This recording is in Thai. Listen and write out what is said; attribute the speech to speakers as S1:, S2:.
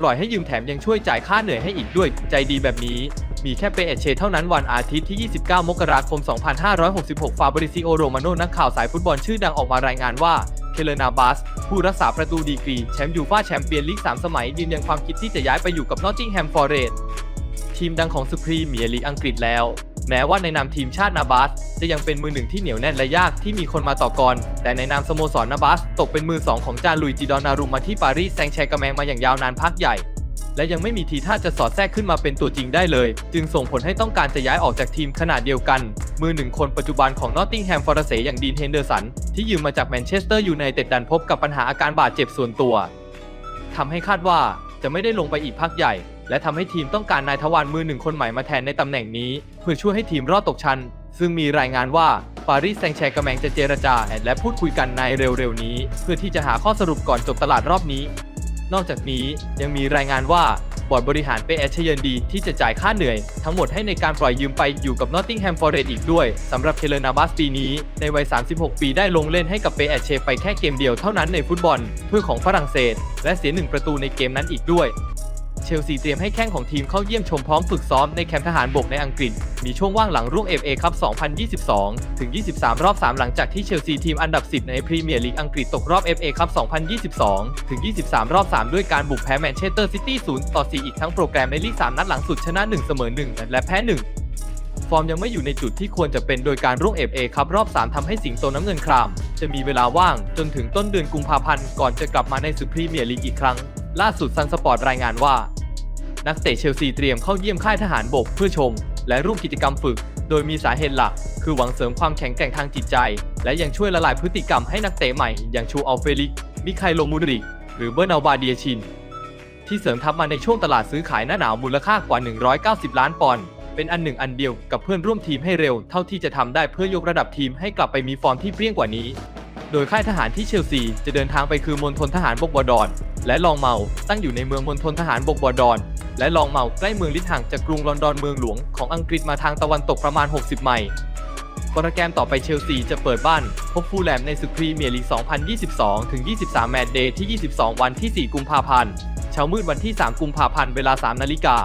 S1: ปล่อยให้ยืมแถมยังช่วยจ่ายค่าเหนื่อยให้อีกด้วยใจดีแบบนี้ มีแค่เปเอเชเท่านั้นวันอาทิตย์ที่ 29 มกราคม 2566 ฟาบริซิโอโรมาโนนักข่าวสายฟุตบอลชื่อดังออกมารายงานว่าเคเลนาบัสผู้รักษาประตูดีกรีแชมป์ยูฟ่าแชมเปี้ยนลีก 3 สมัย ยืนยันความคิดที่จะย้ายไปอยู่กับนอตติงแฮมฟอร์เรสทีมดังของสุพรีเมียร์ลีอังกฤษแล้ว แม้ว่าในนามทีมชาตินาบัสจะยังเป็นมือหนึ่งที่เหนียวแน่นและยากที่มีคนมาต่อกร แต่ในนามสโมสรนาบัสตกเป็นมือสองของจานลุยจิดอนารุมมาที่ปารีสแซงแชร์กาแมงมาอย่างยาวนานพักใหญ่ และยังไม่มีทีท่าจะสอดแทรกขึ้นมาเป็นตัวจริงได้เลย จึงส่งผลให้ต้องการจะย้ายออกจากทีมขนาดเดียวกัน มือหนึ่งคนปัจจุบันของนอตติงแฮมฟอร์เซอย่างดีนเฮนเดอร์สันที่ยืมมาจากแมนเชสเตอร์ยูไนเต็ดดันพบกับปัญหาอาการบาดเจ็บส่วนตัวทำให้คาดว่าจะไม่ได้ลงไปอีกพักใหญ่ และทำให้ทีมต้องการนายทวารมือหนึ่งคนใหม่มาแทนในตำแหน่งนี้ เพื่อช่วยให้ทีมรอดตกชั้นซึ่งมีรายงานว่าปารีสแซงแชร์กาแมงจะเจรจา และพูดคุยกันในเร็วๆนี้ เพื่อที่จะหาข้อสรุปก่อนจบตลาดรอบนี้ นอกจากนี้ยังมีรายงานว่าบอร์ดบริหารเปแอชเยนดีที่จะจ่ายค่าเหนื่อย ทั้งหมดให้ในการปล่อยยืมไปอยู่กับนอตติงแฮมฟอร์เรสอีกด้วยสำหรับเคเลนาบัสปีนี้ ในวัย 36 ปีได้ลงเล่นให้กับเปแอชเชไปแค่เกมเดียวเท่านั้นในฟุตบอลเพื่อของฝรั่งเศส และเสียหนึ่งประตูในเกมนั้นอีกด้วย เชลซีเตรียมให้แข้งของทีมเข้าเยี่ยมชมพร้อมฝึกซ้อมในแคมป์ทหารบกในอังกฤษ มีช่วงว่างหลังรุ่ง FA คัพ2022 ถึง 23 รอบ 3 หลังจากที่เชลซีทีมอันดับ 10 ในพรีเมียร์ลีกอังกฤษตกรอบ FA คัพ2022 ถึง 23 รอบ 3 ด้วยการบุกแพ้แมนเชสเตอร์ซิตี้ 0 ต่อ 4 อีกทั้งโปรแกรมในลีก 3 นัดหลังสุดชนะ 1 เสมอ 1 และแพ้ 1ฟอร์มยังไม่อยู่ในจุดที่ควรจะเป็นโดยการร่วง FA คัพรอบ 3ทำให้สิงโตน้ำเงินคราม จะมีเวลาว่างจนถึงต้นเดือนกุมภาพันธ์ ก่อนจะกลับมาในศึกพรีเมียร์ลีกอีกครั้ง ล่าสุดซันสปอร์ตรายงานว่า นักเตะเชลซีเตรียมเข้าเยี่ยมค่ายทหารบกเพื่อชม และร่วมกิจกรรมฝึก โดยมีสาเหตุหลัก คือหวังเสริมความแข็งแกร่งทางจิตใจ และยังช่วยละลายพฤติกรรมให้นักเตะใหม่ อย่างชูอัลเฟลิก มิไคโลมูดริก หรือเบอร์นาบาเดียชิน ที่เสริมทัพมาในช่วงตลาดซื้อขายหน้าหนาวมูลค่ากว่า 190 ล้านปอนด์เป็นอันหนึ่งอันเดียวกับเพื่อนร่วมทีมให้เร็วเท่าที่จะทำได้เพื่อยกระดับทีมให้กลับไปมีฟอร์มที่เปรี้ยงกว่านี้ โดยค่ายทหารที่เชลซีจะเดินทางไปคือมณฑลทหารบกบอดอนและลองเมาตั้งอยู่ในเมืองมณฑลทหารบกบอดอน และลองเมาใกล้เมืองลิดห่างจากกรุงลอนดอนเมืองหลวงของอังกฤษมาทางตะวันตกประมาณ 60 ไมล์โปรแกรมต่อไปเชลซีจะเปิดบ้าน พบฟูลแลมในศึกพรีเมียร์ลีก 2022 ถึง 23 แมตช์เดย์ที่ 22 วันที่ 4 กุมภาพันธ์ เช้ามืดวันที่ 3 กุมภาพันธ์ เวลา 3 นาฬิกา